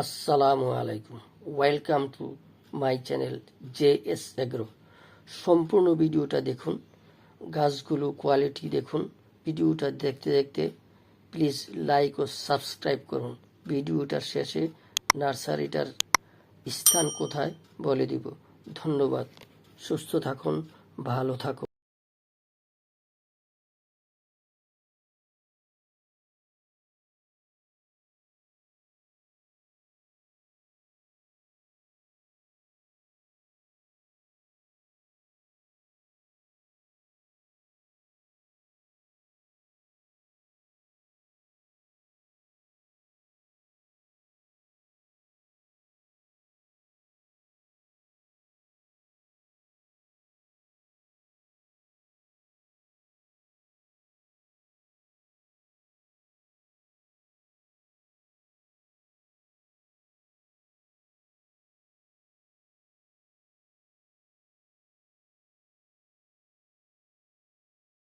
আসসালামু আলাইকুম। Welcome to my channel J S agro সম্পূর্ণ ভিডিওটা দেখুন, গাছগুলো কোয়ালিটি দেখুন, ভিডিওটা দেখতে দেখতে প্লিজ লাইক ও সাবস্ক্রাইব করুন। ভিডিওটার শেষে নার্সারিটার স্থান কোথায় বলে দিব। ধন্যবাদ। সুস্থ থাকুন, ভালো থাকুন।